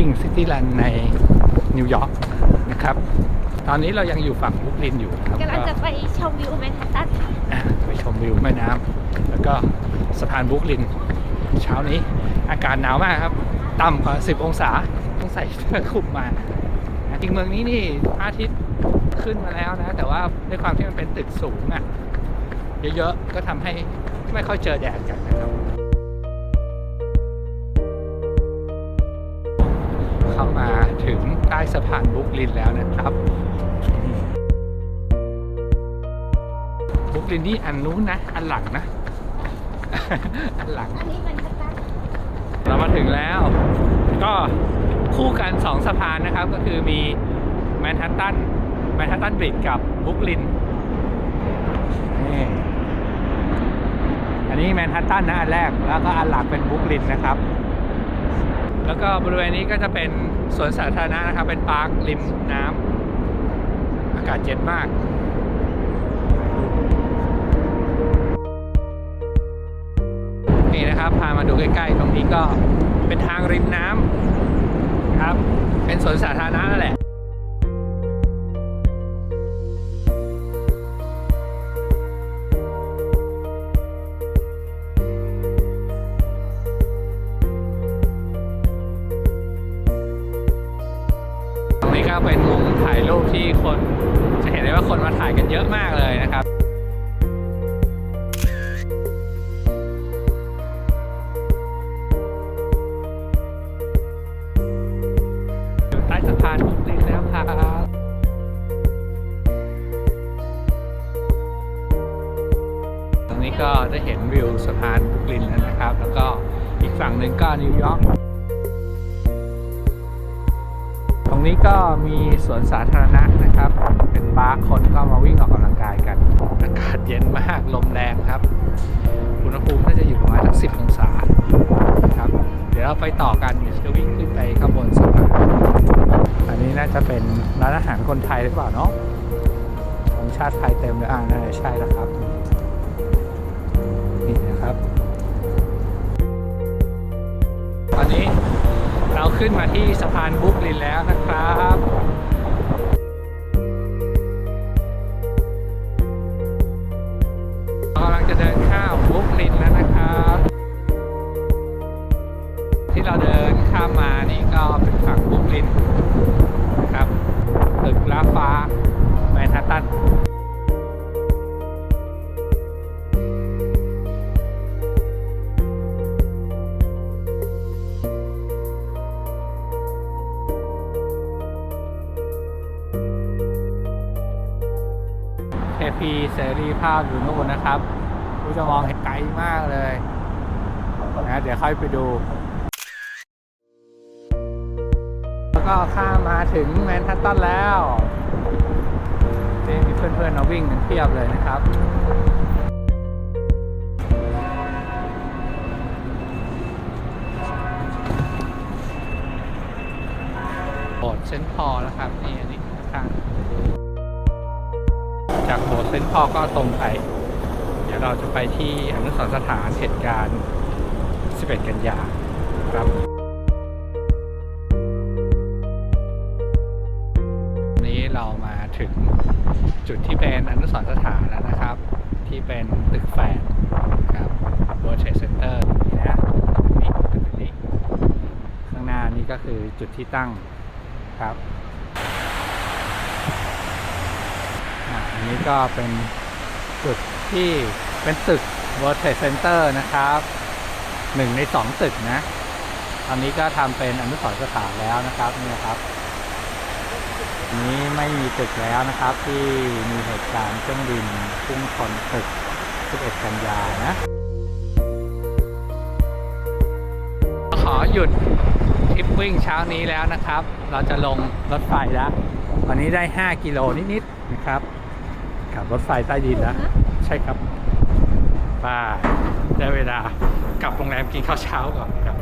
วิ่งซิตี้รันในนิวยอร์กนะครับ ตอนนี้เรายังอยู่ฝั่งบรุกลินอยู่นะครับกำลังจะไปชมวิวแมนฮัตตันค่ะอะไปชมวิวแม่น้ำแล้วก็สะพานบรุกลิน เช้านี้อากาศหนาวมากครับ ต่ำกว่า 10 องศาต้องใส่เสื้อคลุมมาจริงเมืองนี้นี่พระอาทิตย์ขึ้นมาแล้วนะ แต่ว่าด้วยความที่มันเป็นตึกสูงอะ เยอะๆ ก็ทำให้ไม่ค่อยเจอแดดกันนะครับ สะพานบุกลินแล้วนะครับบุกลินนี่อันนู้นนะ อันหลังนะ อันหลัง เรามาถึงแล้ว ก็คู่กันสองสะพานนะครับ ก็คือมีแมนฮัตตันแมนฮัตตันบริดกับบุกลินนี่อันนี้แมนฮัตตันนะอันแรกแล้วก็อันหลังเป็นบุกลินนะครับ แล้วก็บริเวณนี้ก็จะเป็น สวนสาธารณะนะครับ เป็นปาร์คริมน้ำอากาศเย็นมากนี่นะครับพามาดูใกล้ๆ ตรงนี้ก็เป็นทางริมน้ำครับ เป็นสวนสาธารณะนั่นแหละ ก็เป็นมุมถ่ายรูปที่คนจะเห็นได้ว่าคนมาถ่ายกันเยอะมากเลยนะครับอยู่ใต้สะพานบุกลินแล้วครับตรงนี้ก็ได้เห็นวิวสะพานบุกลินแล้วนะครับ แล้วก็อีกฝั่งหนึ่งก็นิวยอร์ก รงนี้ก็มีสวนสาธารณะนะครับ เป็นบาร์คนก็มาวิ่งออกกำลังกายกัน อากาศเย็นมาก ลมแรงครับ อุณหภูมิน่าจะอยู่ประมาณสักสิบองศาครับ เดี๋ยวเราไปต่อกันเดี๋ยวจะวิ่งขึ้นไปข้างบนสะพานอันนี้น่าจะเป็นร้านอาหารคนไทยหรือเปล่าเนาะของชาติไทยเต็มเลยอ่าน่าจะใช่แล้วครับ ขึ้นมาที่สะพานบุ๊กลินแล้วนะครับ พีเสรีภาพอยู่นู่นนะครับผู้จะมองเห็นไกลมากเลยนะเดี๋ยวค่อยไปดู แล้วก็ข้ามมาถึงแมนฮัตตันแล้วนี่มีเพื่อนๆมาวิ่งกันเพียบเลยนะครับโบสถ์เซนต์พอลนะครับนี่อันนี้ข้างๆ จากโบสถ์เซนต์พอก็ตรงไป เดี๋ยวเราจะไปที่อนุสรสถานเหตุการณ์ 11 กันยาครับนี้เรามาถึงจุดที่เป็นอนุสรสถานแล้วนะครับ ที่เป็นตึกแฝดครับ World Trade Center นี่นะนี่ข้างหน้านี่ก็คือจุดที่ตั้งครับ อันนี้ก็เป็นจุดที่เป็นตึก World Trade Center นะครับหนึ่งในสองตึกนะ ตอนนี้ก็ทำเป็นอนุสรณ์สถานแล้วนะครับนี่นะครับนนี้ไม่มีตึกแล้วนะครับ ที่มีเหตุการณ์เครื่องบินพุ่งชนตึก 11 กันยานะ ขอหยุดทริปวิ่งเช้านี้แล้วนะครับ เราจะลงรถไฟแล้ว วันนี้ได้ 5 กิโลนิดๆนะครับ ขับรถไฟใต้ดินแล้วใช่ครับป้าได้เวลากลับโรงแรมกินข้าวเช้าก่อนครับ